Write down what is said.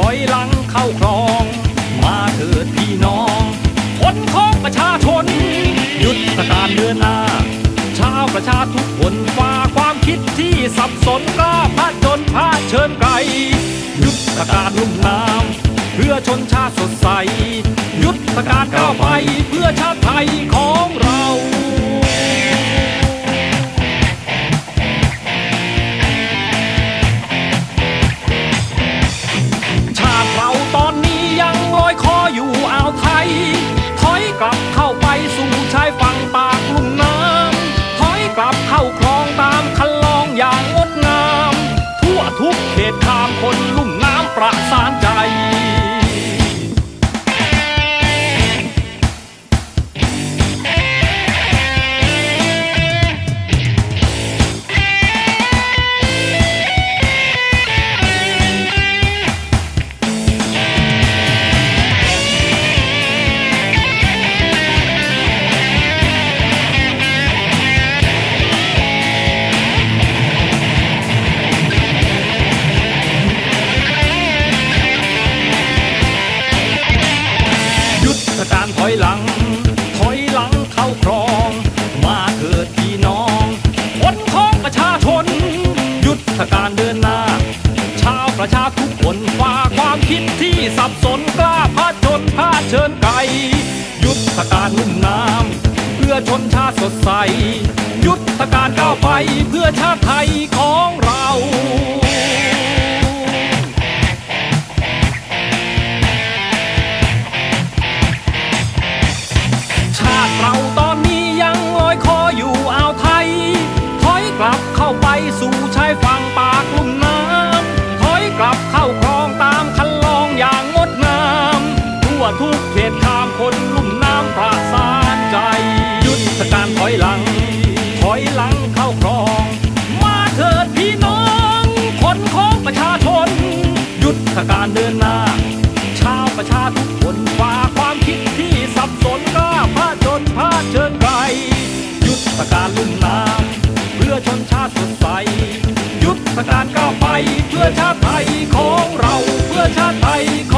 ถอยหลังเข้าคลอง มาเถิดพี่น้องคนของประชาชน ยุทธการเดือนหน้า ชาวประชาทุกคนฝ่าความคิดที่สับสนกล้าพาดจนพาเชิญไกล ยุทธการลุ่มน้ำเพื่อชนชาติสดใส ยุทธการก้าวไปเพื่อชาติไทยของารถอยหลัง ถอยหลังเข้าครอง มาเถิดพี่น้องคนของประชาชน ยุทธการเดินหน้า ชาวประชาทุกคนฝ่าความคิดที่สับสนกล้าพาจนพาเชิญไกลยุทธการลุ่มน้ำเพื่อชนชาติสดใส ยุทธการก้าวไปเพื่อชาติไทยของเรา ยุทธการเดินหน้า ชาวประชาทุกคนฝ่าความคิดที่สับสนกล้าพาจนพาเชิญไกลยุทธการลุ่มน้ำเพื่อชนชาติสดใส ยุทธการก้าวไปเพื่อชาติไทยของเราเพื่อชาติไทยของ